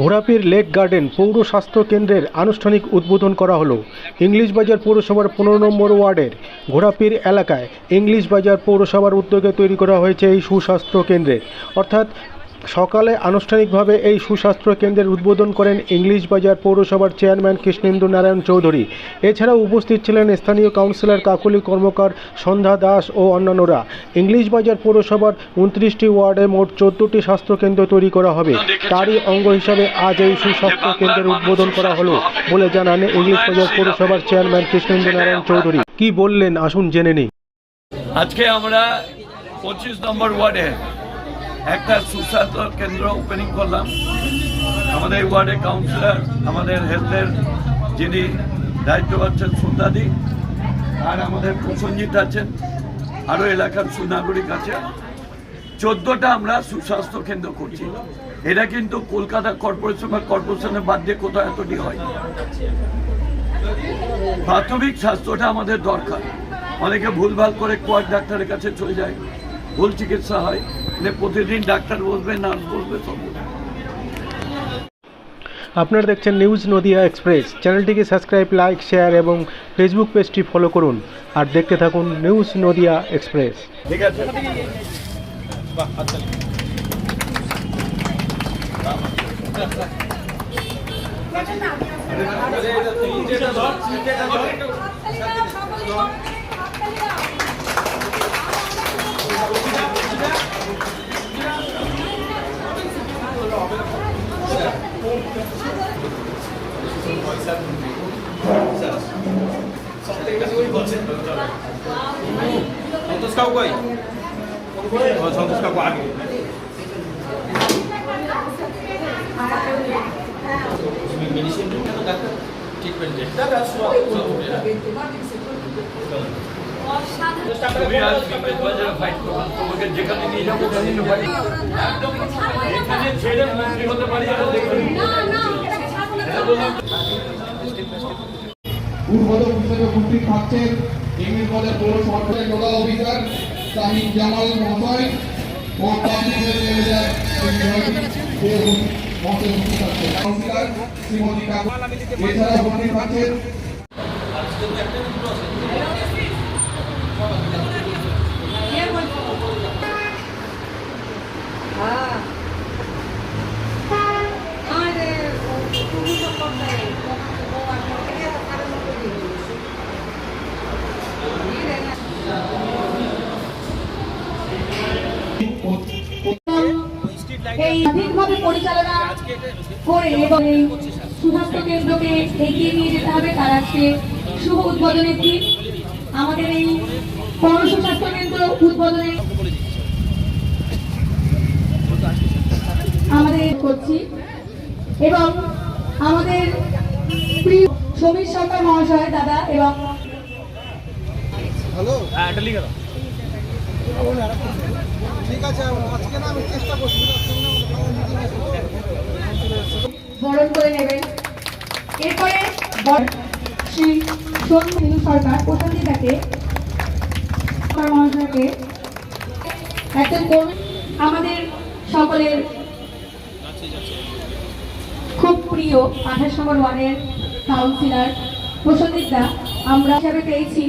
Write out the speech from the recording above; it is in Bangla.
ঘোড়াপির লেক গার্ডেন পৌর স্বাস্থ্য কেন্দ্রের আনুষ্ঠানিক উদ্বোধন করা হলো। ইংলিশ বাজার পৌরসভার পনেরো নম্বর ওয়ার্ডের ঘোড়াপির এলাকায় ইংলিশ বাজার পৌরসভার উদ্যোগে তৈরি করা হয়েছে এই সুস্বাস্থ্য কেন্দ্রে। অর্থাৎ সকালে আনুষ্ঠানিকভাবে এই সুস্বাস্থ্য কেন্দ্রের উদ্বোধন করেন ইংলিশ বাজার পৌরসভার চেয়ারম্যান কৃষ্ণেন্দু নারায়ণ চৌধুরী। এছাড়াও উপস্থিত ছিলেন স্থানীয় কাউন্সিলর, কাকলি কর্মকার, সন্ধ্যা দাস ও অন্যান্যরা। ইংলিশ বাজার পৌরসভার উনত্রিশটি ওয়ার্ডে মোট চোদ্দটি স্বাস্থ্যকেন্দ্র তৈরি করা হবে। তারই অঙ্গ হিসাবে আজ এই সুস্বাস্থ্য কেন্দ্রের উদ্বোধন করা হলো বলে জানান ইংলিশ বাজার পৌরসভার চেয়ারম্যান কৃষ্ণেন্দু নারায়ণ চৌধুরী। কি বললেন? আসুন জেনে নিই। আজকে আমরা পঁচিশ নম্বর ওয়ার্ডে একটা সুস্বাস্থ্য কেন্দ্র ওপেনিং করলাম। আমাদের ওয়ার্ডের কাউন্সিলর আমাদের হেলথের যিনি দায়িত্ব পাচ্ছেন সুন্দাদি, আর আমাদের প্রসঞ্জিত আছেন আরও এলাকার সুনাগরিক আছে। চোদ্দটা আমরা সুস্বাস্থ্য কেন্দ্র করছি। এটা কিন্তু কলকাতা কর্পোরেশন বা কর্পোরেশনের বাদ দিয়ে কোথাও এতটি হয় প্রাথমিক স্বাস্থ্যটা আমাদের দরকার। অনেকে ভুলভাল করে কোয়ার ডাক্তারের কাছে চলে যায়, ভুল চিকিৎসা হয়। প্রতিদিন ডাক্তার বসবে নার্স বসবে সব আপনারা দেখছেন নিউজ নদিয়া এক্সপ্রেস। চ্যানেলটিকে সাবস্ক্রাইব লাইক শেয়ার এবং ফেসবুক পেজটি ফলো করুন। আর দেখতে থাকুন নিউজ নদিয়া এক্সপ্রেস। ঠিক আছে। সন্তোষ কাকু কই সন্তোষ কাকু আগে মেডিসিন ট্রিটমেন্টে যেখানে নিয়ে যাব ফাইট এখানে ছেড়ে মন্ত্রী হতে পারি দেখুন উদ্বোধক হিসেবে উপস্থিত থাকছেন ইংলিশ পৌর সরকারের নোডাল অফিসার শাহিদ জামাল মহাশয় ও কাকু। এছাড়া উপস্থিত থাকছেন এই সঠিকভাবে পরিচালনা করে এবং এই সুস্বাস্থ্য কেন্দ্রকে এগিয়ে নিয়ে যেতে হবে। তার আজকে শুভ উদ্বোধনের দিন। আমাদের এই পৌর সুস্বাস্থ্য কেন্দ্র উদ্বোধনে আমাদের করছি এবং আমাদের প্রিয় সমীর সরকার মহাশয় দাদা এবং বরণ করে নেবেন। এরপরে শ্রী সৌমিন সরকার প্রশান্তিতাকে সরকার মহাশয়কে একজন কর্মী আমাদের সকলের খুব প্রিয় আঠাশ নম্বর ওয়ার্ডের কাউন্সিলর প্রসন্দিতা আমরা হিসাবে পেয়েছি।